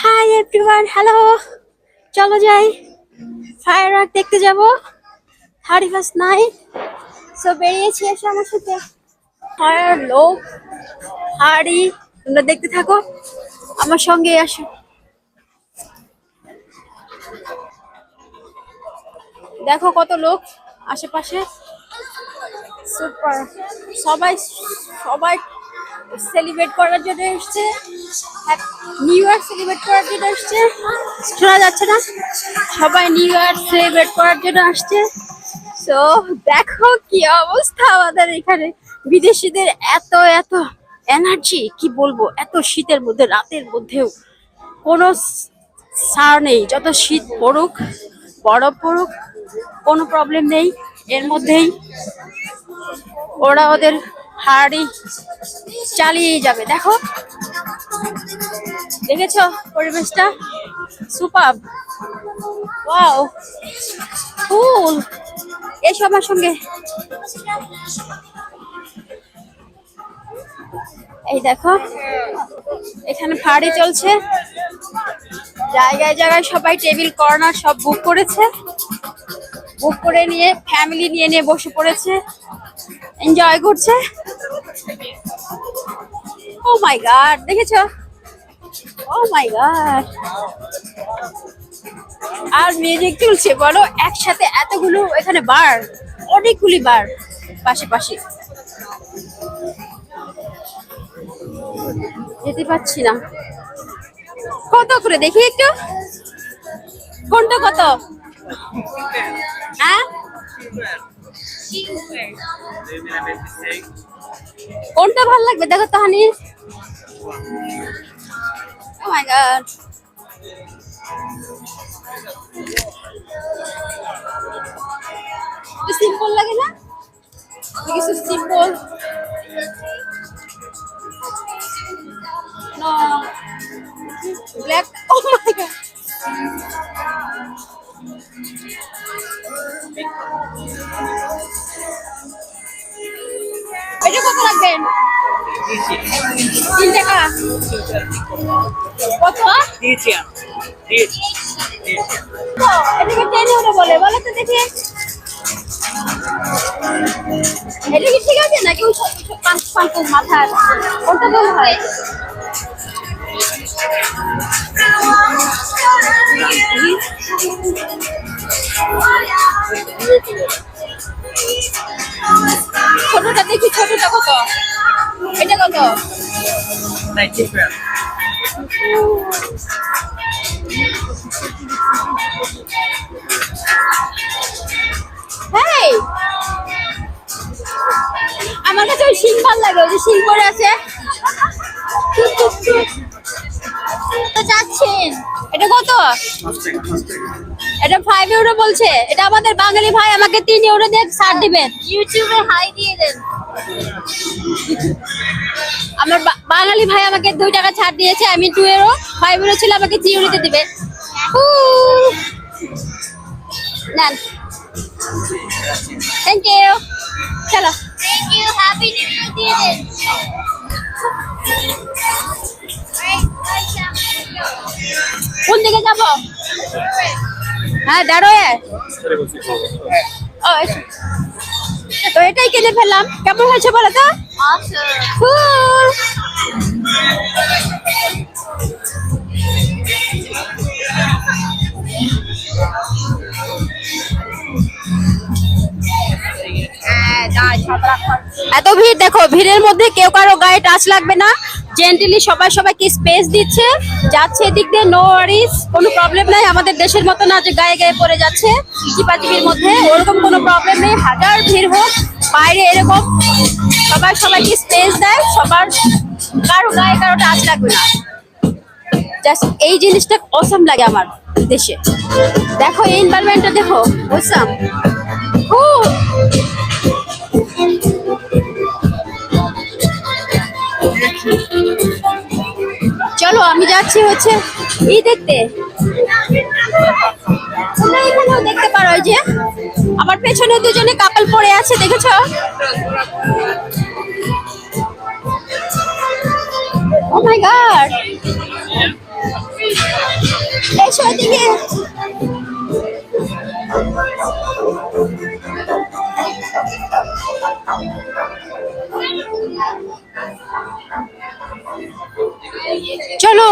Hi everyone hello চলো যাই। Fire work দেখতে যাব। থার্টি ফার্স্ট নাইট সো বেরিয়েছি এসে আমার সাথে। ফায়ার লোক হাড়ি তোমরা দেখতে থাকো। আমার সঙ্গে আসো। দেখো কত লোক আশেপাশে। সুপার সবাই সবাই সেলিব্রেট করার জন্য এসছে। নিউ ইয়ার সেলিব্রেট করার জন্য এসছে। শোনা যাচ্ছে না। সবাই নিউ ইয়ার সেলিব্রেট করার জন্য আসছে। তো দেখো কি অবস্থা আমাদের এখানে। বিদেশিদের এত এত এনার্জি কি বলব? এত শীতের মধ্যে, রাতের মধ্যেও কোনো সার নেই। যত শীত পড়ুক, বরফ পড়ুক, কোনো প্রবলেম নেই। এর মধ্যেই ওরা ওদের হাড়ি চালিয়ে যাবে, দেখো। দেখেছ পরিবেশটা? সুপার। ওয়াও, ফুল। এসো আমার সঙ্গে। এই দেখো, এখানে ফাড়ি চলছে। জায়গায় জায়গায় সবাই টেবিল, কর্নার সব বুক করেছে। বুক করে নিয়ে, ফ্যামিলি নিয়ে নিয়ে বসে পড়েছে। এনজয় করছে। ও মাই গড দেখেছ? ও মাই গড আর মিউজিক চলছে বলো? একসাথে এতগুলো এখানে বার, অনেকগুলি বার পাশে পাশে। যেতে পারছি না। কত করে? দেখি একটু। কোনটা কত? হ্যাঁ? কোনটা ভালো লাগবে? দেখো তাহানি ও মাই গড সিম্পল লাগে না কিছু simple No. Black. Oh my god. এটা কত রাখবেন তিন টাকা কত দিয়েছি দিয়েছি এটাকে বলে তো দেখি এটা কি ঠিক আছে নাকি ওই সব পাঁচ পাঁচ মাথার ওটা বলে হয় ছোটটা দেখি ছোটটা কত এটা কত? আমার কাছে ওই শিং ভালো লাগে ওই যে শিং পরে আছে। তো যাচ্ছেন। এটা কত? এটা ফাইভ ইউরো বলছে। এটা আমাদের বাঙালি ভাই আমাকে তিন ইউরো দিয়ে ছাড় দিবেন। ইউটিউবে হাই দিয়ে দেন। আমার বা- বাঙালি ভাই আমাকে দুই টাকা ছাড় দিয়েছে আমি টু ইউরো ফাইভ ইউরো ছিল আমাকে ইউরোতে দিবে। নেন। থ্যাংক ইউ চলো। Thank you happy new year কোন দিকে যাব? হ্যাঁ দাঁড়োয় ও এসো। তো এটাই কিনে ফেললাম। কেমন হয়েছে বলো তো? এত ভিড় দেখো ভিড়ের মধ্যে কেউ কারও গায়ে টাচ লাগবে না। জেন্টলি সবাই সবাইকে স্পেস দিচ্ছে। যাচ্ছে এদিক দিয়ে নো ওয়ারিস কোনো প্রবলেম নাই। আমাদের দেশের মতো না যে গায়ে গায়ে পড়ে যাচ্ছে চিপাচিপির মধ্যে। ওরকম কোনো প্রবলেম নেই। হাজার ভিড় হোক, বাইরে এরকম সবাই সবাইকে স্পেস দেয়। সবার, কারও গায়ে কারও টাচ লাগবে না। জাস্ট এই জিনিসটা অসম লাগে আমার দেশে। দেখো এই এনভায়রনমেন্টটা দেখো বুঝলাম খুব আমি যাচ্ছি হচ্ছে এই দেখতে। দেখতে পারো যে, আমার পেছনে দুজনে কাপল পড়ে আছে, দেখেছ? এসো এদিকে চলো।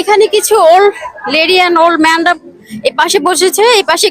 এখানে কিছু ওল্ড লেডি অ্যান্ড ওল্ড ম্যানরা এই পাশে বসেছে এই পাশে